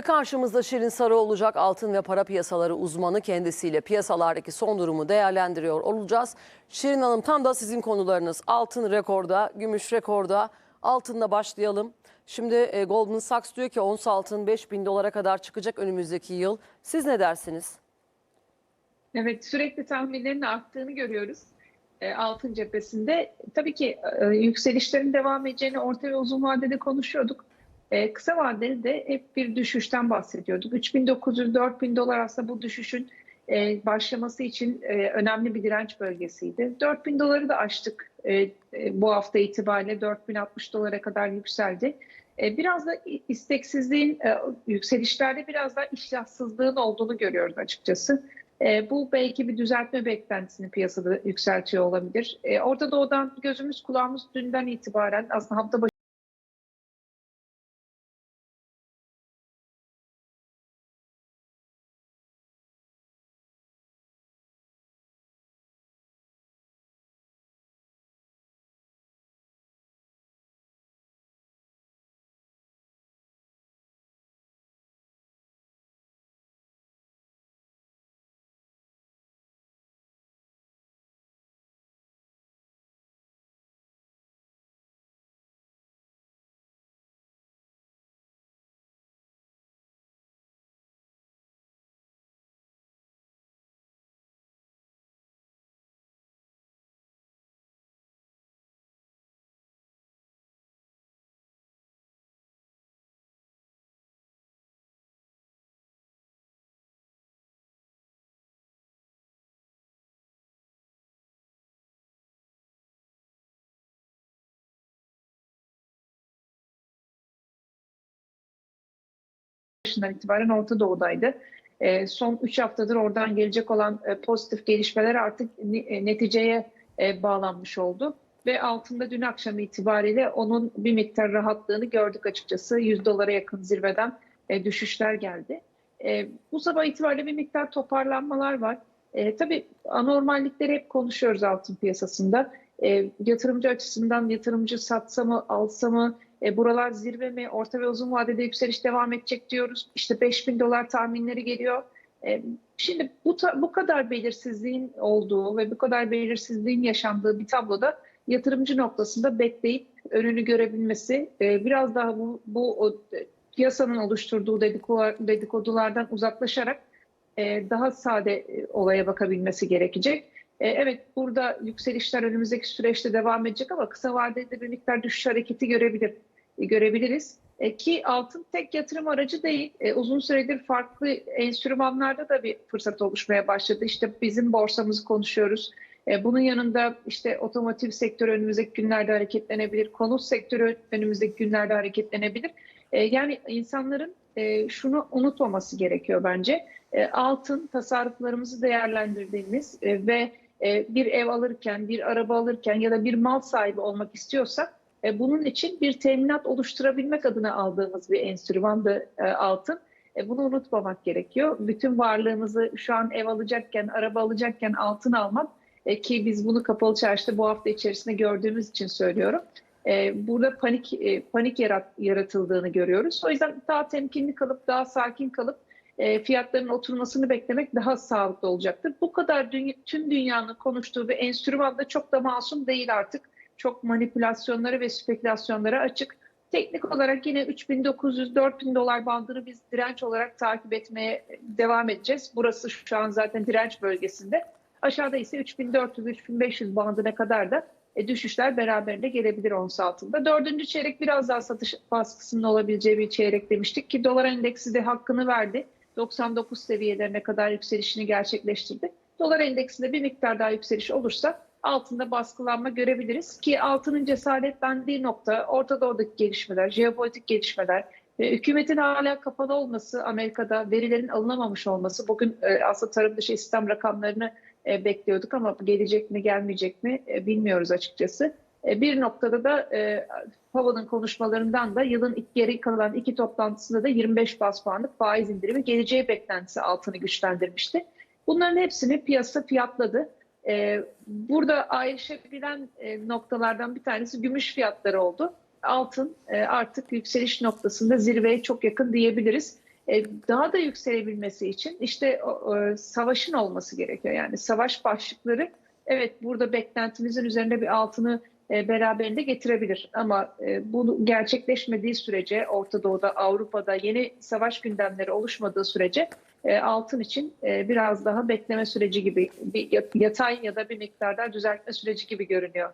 Ve karşımızda Şirin Sarı olacak altın ve para piyasaları uzmanı kendisiyle piyasalardaki son durumu değerlendiriyor olacağız. Şirin Hanım tam da sizin konularınız. Altın rekorda, gümüş rekorda. Altınla başlayalım. Şimdi e, Goldman Sachs diyor ki ons altın 5000 dolara kadar çıkacak önümüzdeki yıl. Siz ne dersiniz? Evet, sürekli tahminlerin arttığını görüyoruz e, altın cephesinde. Tabii ki e, yükselişlerin devam edeceğini orta ve uzun vadede konuşuyorduk. E, kısa vadede de hep bir düşüşten bahsediyorduk. 3900-4000 dolar aslında bu düşüşün e, başlaması için e, önemli bir direnç bölgesiydi. 4000 doları da aştık e, e, bu hafta itibariyle 4060 dolara kadar yükseldi. E, Biraz da isteksizliğin, e, yükselişlerde biraz da iştahsızlığın olduğunu görüyoruz açıkçası. E, bu belki bir düzeltme beklentisini piyasada yükseltiyor olabilir. E, Orta Doğu'dan gözümüz kulağımız dünden itibaren aslında hafta başı başından itibaren Orta Doğu'daydı. E, son 3 haftadır oradan gelecek olan e, pozitif gelişmeler artık e, neticeye e, bağlanmış oldu. Ve altında dün akşam itibariyle onun bir miktar rahatlığını gördük açıkçası. 100 dolara yakın zirveden e, düşüşler geldi. E, bu sabah itibariyle bir miktar toparlanmalar var. E, tabii anormallikleri hep konuşuyoruz altın piyasasında. E, yatırımcı açısından yatırımcı satsa mı, alsa mı, e, buralar zirve mi, orta ve uzun vadede yükseliş devam edecek diyoruz. İşte 5000 dolar tahminleri geliyor. E, şimdi bu, bu kadar belirsizliğin olduğu ve bu kadar belirsizliğin yaşandığı bir tabloda yatırımcı noktasında bekleyip önünü görebilmesi e, biraz daha bu, bu o, e, piyasanın oluşturduğu dedikodular, dedikodulardan uzaklaşarak e, daha sade e, olaya bakabilmesi gerekecek. E, evet burada yükselişler önümüzdeki süreçte devam edecek ama kısa vadede bir miktar düşüş hareketi görebilir görebiliriz. E, ki altın tek yatırım aracı değil. E, uzun süredir farklı enstrümanlarda da bir fırsat oluşmaya başladı. İşte bizim borsamızı konuşuyoruz. E, bunun yanında işte otomotiv sektörü önümüzdeki günlerde hareketlenebilir. Konut sektörü önümüzdeki günlerde hareketlenebilir. E, yani insanların e, şunu unutmaması gerekiyor bence. E, altın tasarruflarımızı değerlendirdiğimiz e, ve e, bir ev alırken, bir araba alırken ya da bir mal sahibi olmak istiyorsak e, bunun için bir teminat oluşturabilmek adına aldığımız bir enstrümandı e, altın. E, bunu unutmamak gerekiyor. Bütün varlığımızı şu an ev alacakken, araba alacakken altın almak ki biz bunu kapalı çarşıda bu hafta içerisinde gördüğümüz için söylüyorum. Burada panik panik yarat, yaratıldığını görüyoruz. O yüzden daha temkinli kalıp, daha sakin kalıp fiyatların oturmasını beklemek daha sağlıklı olacaktır. Bu kadar dünya, tüm dünyanın konuştuğu bir enstrüman da çok da masum değil artık. Çok manipülasyonlara ve spekülasyonlara açık. Teknik olarak yine 3900-4000 dolar bandını biz direnç olarak takip etmeye devam edeceğiz. Burası şu an zaten direnç bölgesinde. Aşağıda ise 3400-3500 bandına kadar da e, düşüşler beraberinde gelebilir ons altında. Dördüncü çeyrek biraz daha satış baskısının olabileceği bir çeyrek demiştik ki dolar endeksi de hakkını verdi. 99 seviyelerine kadar yükselişini gerçekleştirdi. Dolar endeksinde bir miktar daha yükseliş olursa altında baskılanma görebiliriz ki altının cesaretlendiği nokta Orta Doğu'daki gelişmeler, jeopolitik gelişmeler, hükümetin hala kapalı olması, Amerika'da verilerin alınamamış olması. Bugün e, aslında tarım dışı istihdam rakamlarını e, bekliyorduk ama gelecek mi gelmeyecek mi e, bilmiyoruz açıkçası. Bir noktada da Powell'ın konuşmalarından da yılın ilk geri kalan iki toplantısında da 25 bas puanlık faiz indirimi geleceği beklentisi altını güçlendirmişti. Bunların hepsini piyasa fiyatladı. E, burada ayrışabilen e, noktalardan bir tanesi gümüş fiyatları oldu. Altın e, artık yükseliş noktasında zirveye çok yakın diyebiliriz. E, daha da yükselebilmesi için işte savaşın olması gerekiyor. Yani savaş başlıkları evet burada beklentimizin üzerinde bir altını beraberinde getirebilir. Ama e, bu gerçekleşmediği sürece Orta Doğu'da, Avrupa'da yeni savaş gündemleri oluşmadığı sürece e, altın için e, biraz daha bekleme süreci gibi bir yatay ya da bir miktarda düzeltme süreci gibi görünüyor.